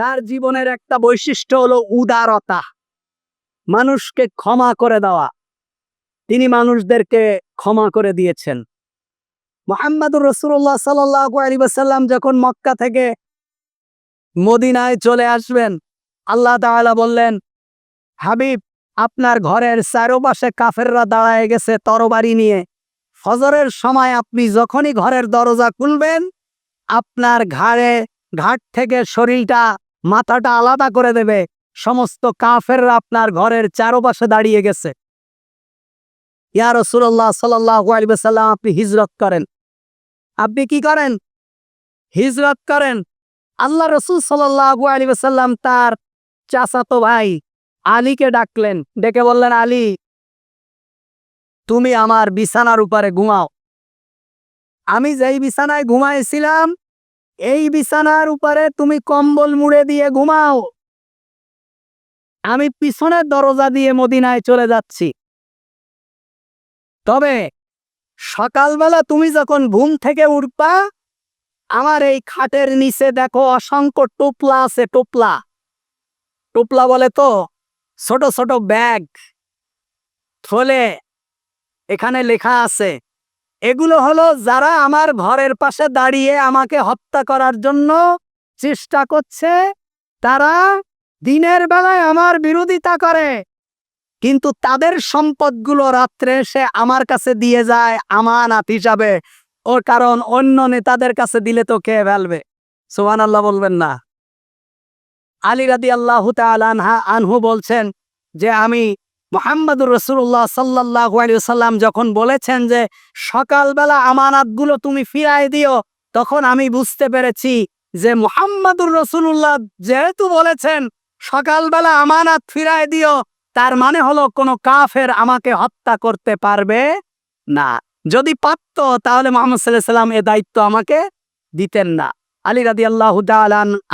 তার জীবনের একটা বৈশিষ্ট্য হলো উদারতা। মানুষকে ক্ষমা করে দেওয়া। তিনি মানুষদেরকে ক্ষমা করে দিয়েছেন। মোহাম্মদুর রসুল্লাহ সাল্লাহ সাল্লাম যখন মক্কা থেকে মদিনায় চলে আসবেন, আল্লাহ তাআলা বললেন, হাবিব, আপনার ঘরের চারোপাশে কাফেররা দাঁড়ায় গেছে তরবারি নিয়ে। ফজরের সময় আপনি যখনই ঘরের দরজা খুলবেন, আপনার ঘাড়ে, ঘাট থেকে শরীরটা মাথাটা আলাদা করে দেবে। সমস্ত কাফেররা আপনার ঘরের চারোপাশে দাঁড়িয়ে গেছে। ইয়া রসুল্লাহ সাল্লাহ আলিবাসাল্লাম আপনি হিজরত করেন। আপনি কি করেন? হিজরত করেন। আল্লাহ রসুল সাল্লাহ আলিবাসাল্লাম তার চাচাতো ভাই আলীকে ডাকলেন। ডেকে বললেন, আলী, তুমি আমার বিছানার উপরে ঘুমাও। আমি যেই বিছানায় ঘুমাইছিলাম এই বিছানার উপরে তুমি কম্বল মুড়ে দিয়ে ঘুমাও। আমি পিছনের দরজা দিয়ে মদিনায় চলে যাচ্ছি। তবে সকালবেলা তুমি যখন ঘুম থেকে উঠবা, আমার এই খাটের নিচে দেখো অসংখ্য টোপলা আছে, টোপলা। টোপলা বলে তো ছোট ছোট ব্যাগ। থলে এখানে লেখা আছে এগুলো হলো যারা আমার ঘরের পাশে দাঁড়িয়ে আমাকে হত্যা করার জন্য চেষ্টা করছে, তারা দিনের বেলায় আমার বিরোধিতা করে। কিন্তু তাদের সম্পদগুলো রাত্রে সে আমার কাছে দিয়ে যায় আমানাত হিসাবে। ওর কারণ অন্য নেতাদের কাছে দিলে তো কে ফেলবে? সোহান আল্লাহ বলবেন না। আলী রাদি আল্লাহ আনহা আনহু বলছেন যে আমি মোহাম্মদুর রসুল্লাহ সাল্লাহ সাল্লাম যখন বলেছেন যে, সকালবেলা আমানাতগুলো তুমি ফিরাই দিও, তখন আমি বুঝতে পেরেছি যে, মোহাম্মদুর রসুল্লাহ যেহেতু বলেছেন, সকালবেলা আমানাত ফিরাই দিও, তার মানে হলো কোনো কাফের আমাকে হত্যা করতে পারবে না। যদি পারত, তাহলে মোহাম্মদ সাল্লাহ সাল্লাম এ দায়িত্ব আমাকে দিতেন না। আলী রাদি আল্লাহ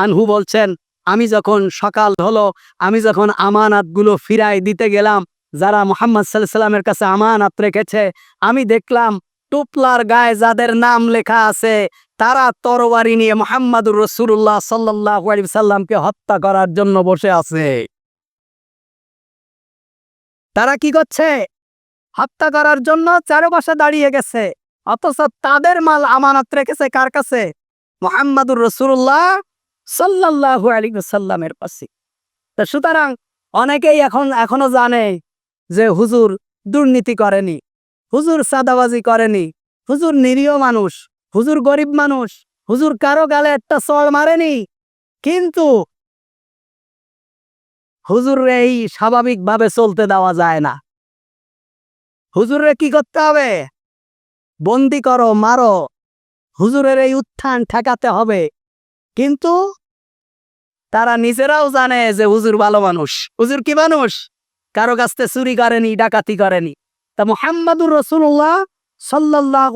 আনহু বলছেন আমি যখন সকাল হলো, আমি যখন আমানাতগুলো ফিরাই দিতে গেলাম, যারা মোহাম্মদ সাল্লাহ সাল্লামের কাছে আমানাত রেখেছে, আমি দেখলাম টুপলার গায়ে যাদের নাম লেখা আছে, তারা তরবারি নিয়ে মোহাম্মদুর রসুল্লাহ সাল্লাহ সাল্লামকে হত্যা করার জন্য বসে আছে। তারা কি করছে? হত্যা করার জন্য চারপাশে দাঁড়িয়ে গেছে, অথচ তাদের মাল আমানত রেখেছে কার কাছে? মোহাম্মদুর রসুল্লাহ সাল্লাহু আলী সাল্লামের পাশে। তা সুতরাং অনেকেই এখন, এখনও জানে যে হুজুর দুর্নীতি করেনি, হুজুর সাদাবাজি করেনি, হুজুর নিরীহ মানুষ, হুজুর গরিব মানুষ, হুজুর কারও গালে একটা চল মারেনি। কিন্তু হুজুর এই স্বাভাবিকভাবে চলতে দেওয়া যায় না। হুজুরে কি করতে হবে? বন্দি করো, মারো। হুজুরের এই উত্থান ঠেকাতে হবে। কিন্তু তারা নিজেরাও জানে যে হুজুর ভালো মানুষ। হুজুর কি মানুষ? কারও কাছতে চুরি করেনি, ডাকাতি করেনি। তা মোহাম্মদুর রসুল্লাহ সাল্লাহ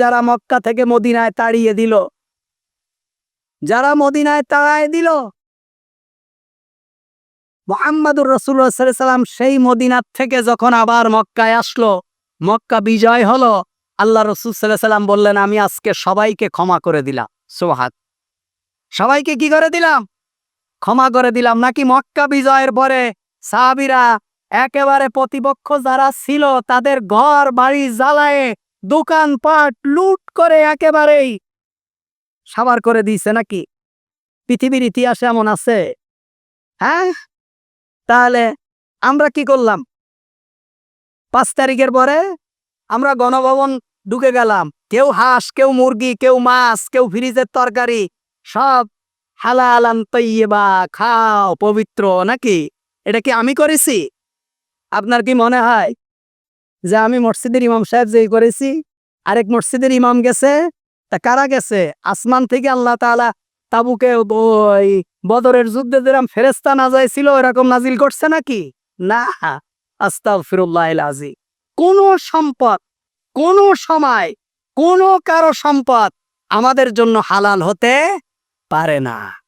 যারা মক্কা থেকে মদিনায় তাড়িয়ে দিল, যারা মদিনায় তাড়ায় দিল, মোহাম্মদুর রসুল্লাহ সাল্লাম সেই মদিনার থেকে যখন আবার মক্কায় আসলো, মক্কা বিজয় হলো, আল্লাহ রসুল সাল্লাহ সাল্লাম বললেন, আমি আজকে সবাইকে ক্ষমা করে দিলাম। সোহাগ সবাইকে কি করে দিলাম? ক্ষমা করে দিলাম। নাকি মক্কা বিজয়ের পরে সাহাবিরা একেবারে প্রতিপক্ষ যারা ছিল, তাদের ঘর, বাড়ি, জ্বালায়ে দোকানপাট লুট করে একেবারেই সাবার করে দিয়েছে নাকি? পৃথিবীর ইতিহাসে এমন আছে। হ্যাঁ? তাহলে আমরা কি করলাম? পাঁচ তারিখের পরে আমরা গণভবন ঢুকে গেলাম। কেউ হাঁস, কেউ মুরগি, কেউ মাছ, কেউ ফ্রিজের তরকারি সব হালালান তৈবা খাও, পবিত্র নাকি? এটা কি আমি করেছি? আপনার কি মনে হয় যে আমি মসজিদের ইমাম সাহেব যেই করেছি, আরেক মসজিদের ইমাম গেছে? তা কারা গেছে? আসমান থেকে আল্লাহ তাআলা তাবুকে ওই বদরের যুদ্ধে যেরকম ফেরেস্তা না যাইছিল এরকম নাজিল করছে নাকি? না আস্তাগফিরুল্লাহ আজি কোন সম্পদ, কোন সময়, কোন কারও সম্পদ আমাদের জন্য হালাল হতে পারে না।